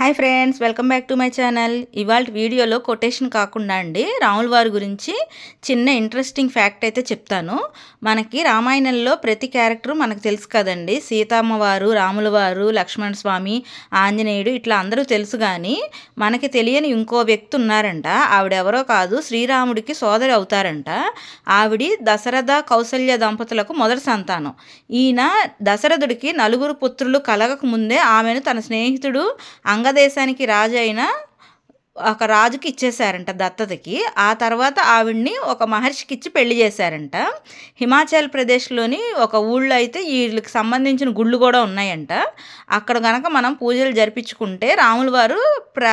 Hi friends welcome back to my channel ఇవాళ వీడియోలో quotation కాకుండా అండి రాముల వారి గురించి చిన్న ఇంట్రెస్టింగ్ ఫ్యాక్ట్ అయితే చెప్తాను. మనకి రామాయణంలో ప్రతి క్యారెక్టర్ మనకు తెలుసు కదండి. సీతమ్మవారు రాములవారు రాముల వారు లక్ష్మణ స్వామి ఆంజనేయుడు ఇట్లా అందరూ తెలుసు కానీ మనకి తెలియని ఇంకో వ్యక్తి ఉన్నారంట. ఆవిడెవరో కాదు శ్రీరాముడికి సోదరి అవుతారంట. ఆవిడి దశరథ కౌసల్య దంపతులకు మొదటి సంతానం. ఈయన దశరథుడికి నలుగురు పుత్రులు కలగక ముందే ఆమెను తన స్నేహితుడు అంగ వంగదేశానికి రాజు అయిన ఒక రాజుకి ఇచ్చేశారంట దత్తతకి. ఆ తర్వాత ఆవిడ్ని ఒక మహర్షికి ఇచ్చి పెళ్ళి చేశారంట. హిమాచల్ ప్రదేశ్లోని ఒక ఊళ్ళో అయితే వీళ్ళకి సంబంధించిన గుళ్ళు కూడా ఉన్నాయంట. అక్కడ కనుక మనం పూజలు జరిపించుకుంటే రాముల వారు ప్ర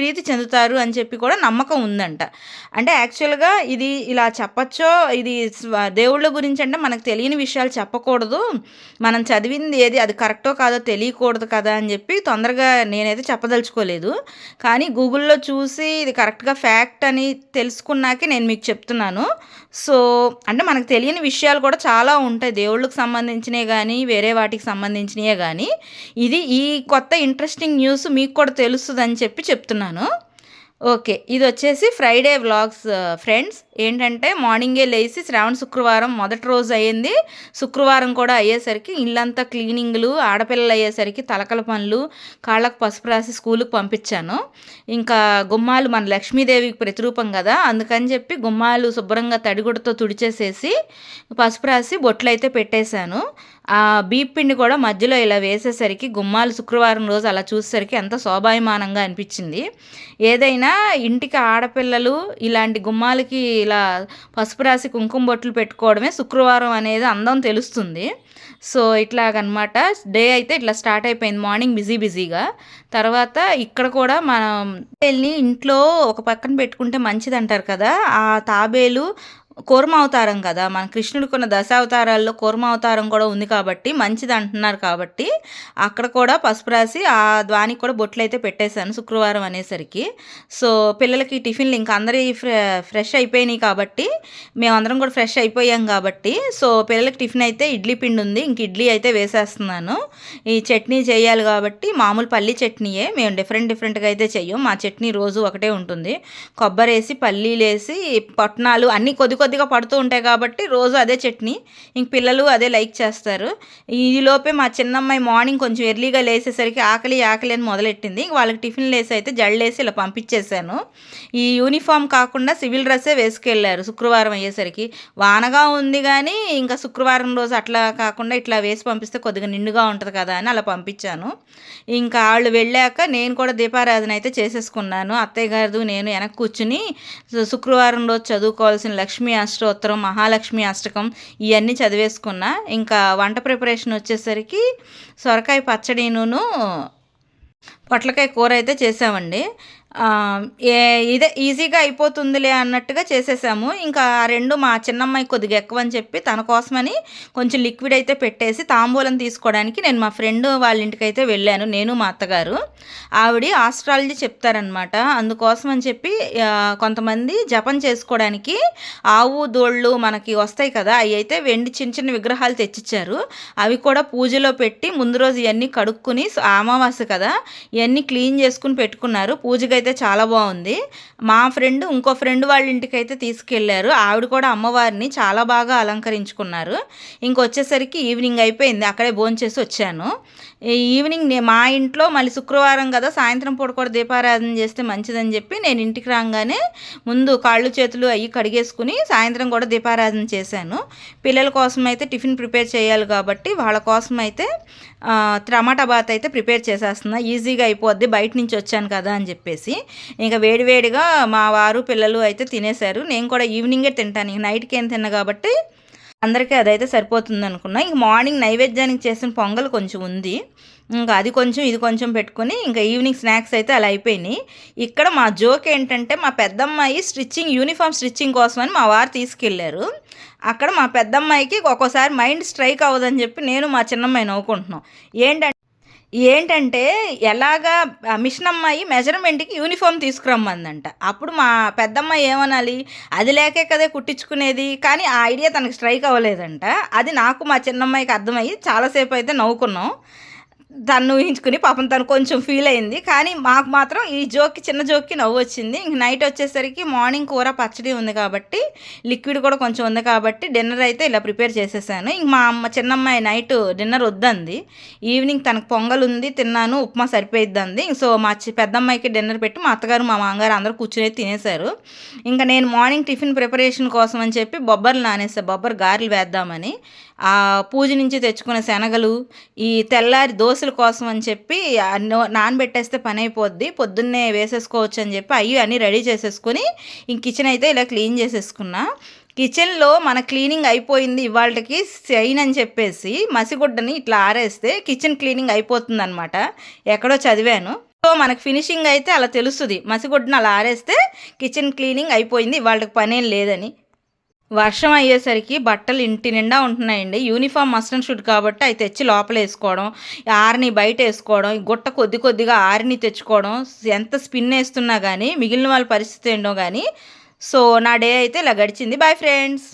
ప్రీతి చెందుతారు అని చెప్పి కూడా నమ్మకం ఉందంట. అంటే యాక్చువల్గా ఇది ఇలా చెప్పచ్చో ఇది దేవుళ్ళ గురించి అంటే మనకు తెలియని విషయాలు చెప్పకూడదు. మనం చదివింది ఏది అది కరెక్టో కాదో తెలియకూడదు కదా అని చెప్పి తొందరగా నేనైతే చెప్పదలుచుకోలేదు. కానీ గూగుల్లో చూసి ఇది కరెక్ట్గా ఫ్యాక్ట్ అని తెలుసుకున్నాకే నేను మీకు చెప్తున్నాను. సో అంటే మనకు తెలియని విషయాలు కూడా చాలా ఉంటాయి. దేవుళ్ళకి సంబంధించినవి కానీ వేరే వాటికి సంబంధించినవే కానీ ఇది ఈ కొత్త ఇంట్రెస్టింగ్ న్యూస్ మీకు కూడా తెలుస్తుందని చెప్పి చెప్తున్నాను. ఓకే ఇది వచ్చేసి ఫ్రైడే వ్లాగ్స్ ఫ్రెండ్స్ ఏంటంటే మార్నింగే లేచి శ్రావణ శుక్రవారం మొదటి రోజు అయ్యింది. శుక్రవారం కూడా అయ్యేసరికి ఇల్లంతా క్లీనింగ్లు ఆడపిల్లలు అయ్యేసరికి తలకల పనులు కాళ్ళకు పసుపు రాసి స్కూల్కి పంపించాను. ఇంకా గుమ్మాలు మన లక్ష్మీదేవికి ప్రతిరూపం కదా అందుకని చెప్పి గుమ్మాలు శుభ్రంగా తడిగుడతో తుడిచేసేసి పసుపు రాసి బొట్లు అయితే పెట్టేశాను. ఆ బీప్ పిండి కూడా మధ్యలో ఇలా వేసేసరికి గుమ్మాలు శుక్రవారం రోజు అలా చూసేసరికి ఎంత శోభాయమానంగా అనిపించింది. ఏదైనా ఇంటికి ఆడపిల్లలు ఇలాంటి గుమ్మాలకి ఇలా పసుపు రాసి కుంకుమ బొట్లు పెట్టుకోవడమే శుక్రవారం అనేది అందం తెలుస్తుంది. సో ఇట్లాగనమాట. డే అయితే ఇట్లా స్టార్ట్ అయిపోయింది. మార్నింగ్ బిజీ బిజీగా తర్వాత ఇక్కడ కూడా మనం వెళ్ళి ఇంట్లో ఒక పక్కన పెట్టుకుంటే మంచిది అంటారు కదా. ఆ తాబేలు అవతారం కదా. మన కృష్ణుడు కొన్న దశావతారాల్లో కూర్మ అవతారం కూడా ఉంది కాబట్టి మంచిది అంటున్నారు కాబట్టి అక్కడ కూడా పసుపు రాసి ఆ ద్వానికి కూడా బొట్లు అయితే పెట్టేశాను శుక్రవారం అనేసరికి. సో పిల్లలకి టిఫిన్లు ఇంకా అందరి ఫ్రెష్ అయిపోయినాయి కాబట్టి మేమందరం కూడా ఫ్రెష్ అయిపోయాం కాబట్టి సో పిల్లలకి టిఫిన్ అయితే ఇడ్లీ పిండి ఉంది. ఇంక ఇడ్లీ అయితే వేసేస్తున్నాను. ఈ చట్నీ చేయాలి కాబట్టి మామూలు పల్లీ చట్నీయే. మేము డిఫరెంట్ డిఫరెంట్గా అయితే చెయ్యం. మా చట్నీ రోజు ఒకటే ఉంటుంది. కొబ్బరి వేసి పల్లీలు వేసి పట్నాలు అన్నీ కొద్ది కొద్ది కొద్దిగా పడుతూ ఉంటాయి కాబట్టి రోజు అదే చట్నీ. ఇంక పిల్లలు అదే లైక్ చేస్తారు. ఈలోపే మా చిన్నమ్మాయి మార్నింగ్ కొంచెం ఎర్లీగా లేసేసరికి ఆకలి ఆకలి అని మొదలెట్టింది. వాళ్ళకి టిఫిన్ లేసి అయితే జళ్ళేసి ఇలా పంపించేశాను. ఈ యూనిఫామ్ కాకుండా సివిల్ డ్రెస్సే వేసుకెళ్ళారు శుక్రవారం అయ్యేసరికి. వానగా ఉంది కానీ ఇంకా శుక్రవారం రోజు అట్లా కాకుండా ఇట్లా వేసి పంపిస్తే కొద్దిగా నిండుగా ఉంటుంది కదా అని అలా పంపించాను. ఇంకా వాళ్ళు వెళ్ళాక నేను కూడా దీపారాధన అయితే చేసేసుకున్నాను. అత్తయ్య గారు నేను వెనక్కి కూర్చుని శుక్రవారం రోజు చదువుకోవాల్సిన లక్ష్మీ అష్టోత్తరం మహాలక్ష్మి అష్టకం ఇవన్నీ చదివేసుకున్నా ఇంకా వంట ప్రిపరేషన్ వచ్చేసరికి సొరకాయ పచ్చడిను పొట్లకాయ కూర అయితే చేసామండి ఇదే ఈజీగా అయిపోతుందిలే అన్నట్టుగా చేసేసాము. ఇంకా ఆ రెండు మా చిన్నమ్మాయి కొద్దిగా ఎక్కువ అని చెప్పి తన కోసమని కొంచెం లిక్విడ్ అయితే పెట్టేసి తాంబూలం తీసుకోవడానికి నేను మా ఫ్రెండ్ వాళ్ళ ఇంటికి అయితే వెళ్ళాను నేను మా అత్తగారు. ఆవిడ ఆస్ట్రాలజీ చెప్తారనమాట అందుకోసం అని చెప్పి కొంతమంది జపం చేసుకోవడానికి ఆవు దోళ్ళు మనకి వస్తాయి కదా అవి అయితే వెండి చిన్న చిన్న విగ్రహాలు తెచ్చిచ్చారు. అవి కూడా పూజలో పెట్టి ముందు రోజు ఇవన్నీ కడుక్కుని అమావాస్య కదా ఇవన్నీ క్లీన్ చేసుకుని పెట్టుకున్నారు. పూజగా అయితే చాలా బాగుంది. మా ఫ్రెండ్ ఇంకో ఫ్రెండ్ వాళ్ళ ఇంటికి అయితే తీసుకెళ్ళారు. ఆవిడ కూడా అమ్మవారిని చాలా బాగా అలంకరించుకున్నారు. ఇంకొచ్చేసరికి ఈవినింగ్ అయిపోయింది. అక్కడే భోంచేసి వచ్చాను. ఈవినింగ్ మా ఇంట్లో మళ్ళీ శుక్రవారం కదా సాయంత్రం పూట కూడా దీపారాధన చేస్తే మంచిదని చెప్పి నేను ఇంటికి రాగానే ముందు కాళ్ళు చేతులు అవి కడిగేసుకుని సాయంత్రం కూడా దీపారాధన చేశాను. పిల్లల కోసం అయితే టిఫిన్ ప్రిపేర్ చేయాలి కాబట్టి వాళ్ళ కోసం అయితే టమాటా బాత్ అయితే ప్రిపేర్ చేసేస్తున్నా. ఈజీగా అయిపోద్ది. బయట నుంచి వచ్చాను కదా అని చెప్పేసి. ఇంకా వేడివేడిగా మా వారు పిల్లలు అయితే తినేశారు. నేను కూడా ఈవినింగే తింటాను. ఇంక నైట్కి ఏం తిన్నా కాబట్టి అందరికీ అదైతే సరిపోతుంది అనుకున్నా. ఇంక మార్నింగ్ నైవేద్యానికి చేసిన పొంగల్ కొంచెం ఉంది. ఇంకా అది కొంచెం ఇది కొంచెం పెట్టుకుని ఇంకా ఈవినింగ్ స్నాక్స్ అయితే అలా అయిపోయినాయి. ఇక్కడ మా జోక్ ఏంటంటే మా పెద్దమ్మాయి స్టిచ్చింగ్ యూనిఫామ్ స్టిచ్చింగ్ కోసం అని మా వారు తీసుకెళ్ళారు. అక్కడ మా పెద్దమ్మాయికి ఒక్కోసారి మైండ్ స్ట్రైక్ అవ్వదని చెప్పి నేను మా చిన్నమ్మాయి నవ్వుకుంటున్నాం. ఏంటంటే ఏంటంటే ఎలాగా మిషన్ అమ్మాయి మెజర్మెంట్కి యూనిఫామ్ తీసుకురమ్మందంట. అప్పుడు మా పెద్దమ్మాయి ఏమనాలి? అది లేకే కదే కుట్టించుకునేది? కానీ ఆ ఐడియా తనకు స్ట్రైక్ అవ్వలేదంట. అది నాకు మా చిన్నమ్మాయికి అర్థమయ్యి చాలాసేపు అయితే నవ్వుకున్నాం. తను ఊహించుకుని పాపం తను కొంచెం ఫీల్ అయింది. కానీ మాకు మాత్రం ఈ జోక్కి చిన్న జోక్కి నవ్వు వచ్చింది. ఇంక నైట్ వచ్చేసరికి మార్నింగ్ కూర పచ్చడి ఉంది కాబట్టి లిక్విడ్ కూడా కొంచెం ఉంది కాబట్టి డిన్నర్ అయితే ఇలా ప్రిపేర్ చేసేసాను. ఇంక మా అమ్మ చిన్నమ్మాయి నైట్ డిన్నర్ వద్దంది. ఈవినింగ్ తనకు పొంగల్ ఉంది తిన్నాను ఉప్మా సరిపోయిద్దంది. సో మా చి- పెద్దమ్మాయికి డిన్నర్ పెట్టి మా అత్తగారు మా మామగారు అందరూ కూర్చుని తినేశారు. ఇంకా నేను మార్నింగ్ టిఫిన్ ప్రిపరేషన్ కోసం అని చెప్పి బొబ్బర్లు నానేసా. బొబ్బర్ గారెలు వేద్దామని. ఆ పూజ నుంచి తెచ్చుకున్న శనగలు ఈ తెల్లారి దోశల కోసం అని చెప్పి నానబెట్టేస్తే పని అయిపోద్ది పొద్దున్నే వేసేసుకోవచ్చు అని చెప్పి అవి అన్నీ రెడీ చేసేసుకొని ఇంక కిచెన్ అయితే ఇలా క్లీన్ చేసేసుకున్నా. కిచెన్లో మన క్లీనింగ్ అయిపోయింది ఇవాళకి సైన్ అని చెప్పేసి మసిగుడ్డని ఇట్లా ఆరేస్తే కిచెన్ క్లీనింగ్ అయిపోతుంది అనమాట ఎక్కడో చదివాను. సో మనకు ఫినిషింగ్ అయితే అలా తెలుస్తుంది. మసిగుడ్డను అలా ఆరేస్తే కిచెన్ క్లీనింగ్ అయిపోయింది వాళ్ళకి పనేం లేదని. వర్షం అయ్యేసరికి బట్టలు ఇంటి నిండా ఉంటున్నాయండి. యూనిఫామ్ మస్ట్ అండ్ షుడ్ కాబట్టి అవి తెచ్చి లోపల వేసుకోవడం ఆరిని బయట వేసుకోవడం గుట్ట కొద్ది కొద్దిగా ఆరిని తెచ్చుకోవడం ఎంత స్పిన్ వేస్తున్నా కానీ మిగిలిన వాళ్ళ పరిస్థితి ఏంటో కానీ సో నా డే అయితే ఇలా గడిచింది. Bye friends